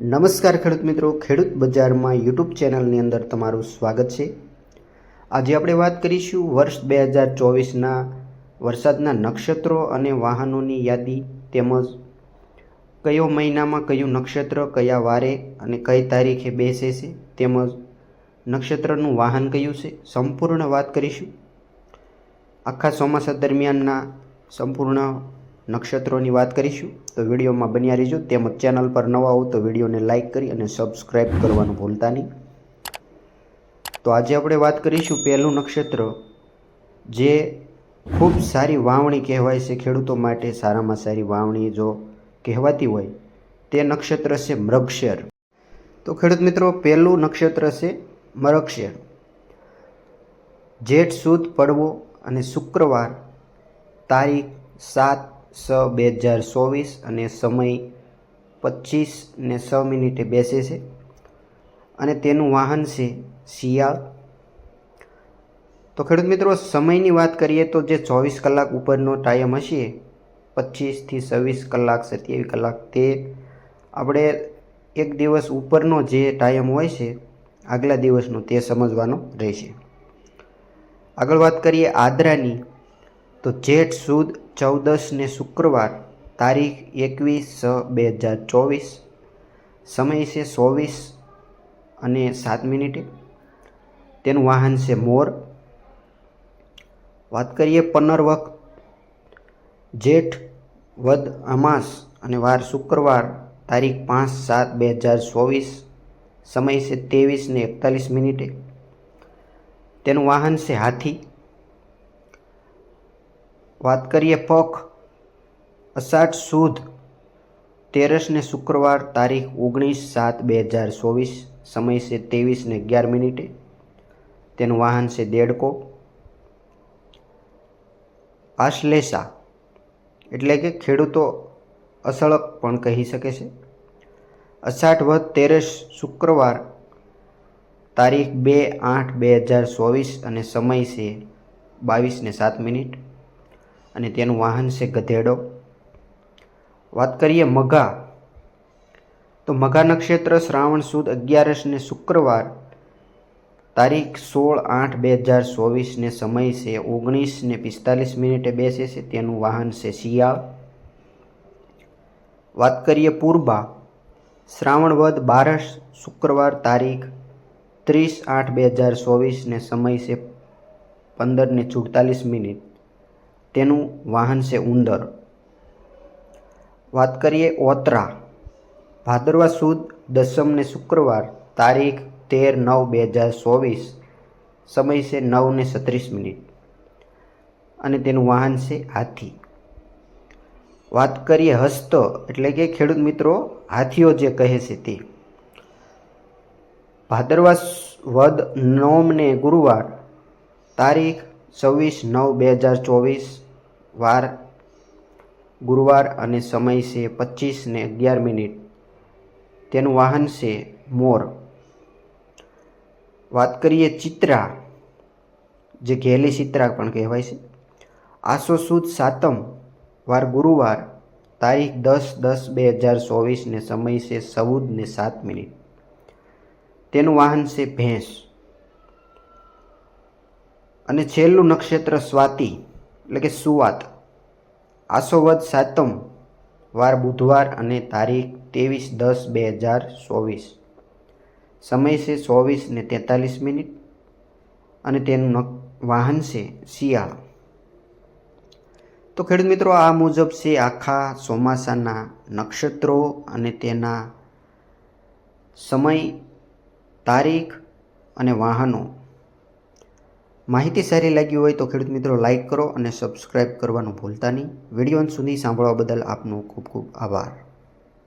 નમસ્કાર ખેડૂત મિત્રો. ખેડૂત બજારમાં યુટ્યુબ ચેનલની અંદર તમારું સ્વાગત છે. આજે આપણે વાત કરીશું વર્ષ બે હજાર ચોવીસના વરસાદના નક્ષત્રો અને વાહનોની યાદી તેમજ કયો મહિનામાં કયું નક્ષત્ર, કયા વારે અને કઈ તારીખે બેસે છે તેમજ નક્ષત્રનું વાહન કયું છે સંપૂર્ણ વાત કરીશું. આખા ચોમાસા દરમિયાનના સંપૂર્ણ નક્ષત્રોની વાત કરીશું, તો વિડીયોમાં બન્યા રહીજો. તેમજ ચેનલ પર નવા હો તો વિડીયોને લાઇક કરી અને સબસ્ક્રાઈબ કરવાનું ભૂલતા નહીં. તો આજે આપણે વાત કરીશું પહેલું નક્ષત્ર, જે ખૂબ સારી વાવણી કહેવાય છે ખેડૂતો માટે. સારામાં સારી વાવણી જો કહેવાતી હોય, તે નક્ષત્ર છે મૃગશેર તો ખેડૂત મિત્રો, પહેલું નક્ષત્ર છે મૃગશેર જેઠ સુદ પડવો અને શુક્રવાર તારીખ સાત છ બે હજાર ચોવીસ અને સમય પચીસ ને છ મિનિટે બેસે છે. અને તેનું વાહન છે શિયાળ. તો ખેડૂત મિત્રો, સમયની વાત કરીએ તો જે ચોવીસ કલાક ઉપરનો ટાઈમ હશે પચીસથી છવ્વીસ કલાક, સત્યાવીસ કલાક, તે આપણે એક દિવસ ઉપરનો જે ટાઈમ હોય છે, આગલા દિવસનો તે સમજવાનો રહેશે. આગળ વાત કરીએ આદ્રાની. તો જેઠ સુદ ચૌદસને શુક્રવાર તારીખ એકવીસ છ બે હજાર ચોવીસ. સમય છે ચોવીસ અને સાત મિનિટે. તેનું વાહન છે મોર. વાત કરીએ પનર્વક જેઠ, વદ, અમાસ અને વાર શુક્રવાર તારીખ પાંચ સાત બે હજાર ચોવીસ. સમય છે ત્રેવીસ ને એકતાલીસ મિનિટે. તેનું વાહન છે હાથી. વાત કરીએ પખ. અષાઢ સુદ તેરસ ને શુક્રવાર તારીખ ઓગણીસ સાત બે હજાર ચોવીસ. સમય છે ત્રેવીસ ને અગિયાર મિનિટે. તેનું વાહન છે દેડકો. આશ્લેષા એટલે કે ખેડૂતો અસળક પણ કહી શકે છે. અષાઢ વધ તેરસ શુક્રવાર તારીખ બે આઠ બે હજાર ચોવીસ અને સમય છે બાવીસ ને સાત મિનિટ. અને તેનું વાહન છે ગધેડો. વાત કરીએ મઘા. તો મઘા નક્ષત્ર શ્રાવણ સુદ અગિયારસ ને શુક્રવાર, તારીખ સોળ આઠ બે હજાર ચોવીસને સમય છે ઓગણીસ ને પિસ્તાલીસ મિનિટે બેસે છે તેનું વાહન છે શિયાળ. વાત કરીએ પૂર્બા. શ્રાવણ વદ બારસ શુક્રવાર, તારીખ ત્રીસ આઠ બે હજાર ચોવીસને સમય છે પંદર ને ચુડતાલીસ મિનિટ. તેનું વાહન છે ઉંદર. વાત કરીએ ઓતરા. ભાદરવા સુદ દસમને શુક્રવાર, તારીખ તેર નવ બે હજાર ચોવીસ. સમય છે નવ ને છત્રીસ મિનિટ. અને તેનું વાહન છે હાથી. વાત કરીએ હસ્ત, એટલે કે ખેડૂત મિત્રો, હાથીઓ જે કહે છે તે. ભાદરવા વદ નોમને ગુરુવાર, તારીખ છવ્વીસ નવ બે હજાર ચોવીસ વાર ગુરુવાર અને સમય છે પચીસ ને અગિયાર મિનિટ. તેનું વાહન છે મોર. વાત કરીએ ચિત્રા, જે ઘેલી ચિત્રા પણ કહેવાય છે. આસો સુદ સાતમ વાર ગુરુવાર, તારીખ દસ દસ બે હજાર ચોવીસને સમય છે ચૌદ ને સાત મિનિટ. તેનું વાહન છે ભેંસ. અને છેલ્લું નક્ષત્ર સ્વાતિ, એટલે કે સુવાત. આસોવદ સાતમ વાર બુધવાર અને તારીખ ત્રેવીસ દસ બે હજાર ચોવીસ. સમય છે ચોવીસ ને તેતાલીસ મિનિટ અને તેનું વાહન છે શિયાળા. તો ખેડૂત મિત્રો, આ મુજબ છે આખા ચોમાસાના નક્ષત્રો અને તેના સમય, તારીખ અને વાહનો. માહિતી સારી લાગી હોય તો ખેડૂત મિત્રો લાઈક કરો અને સબસ્ક્રાઈબ કરવાનું ભૂલતા નહીં. વીડિયો સુધી સાંભળવા બદલ આપનો ખૂબ ખૂબ આભાર.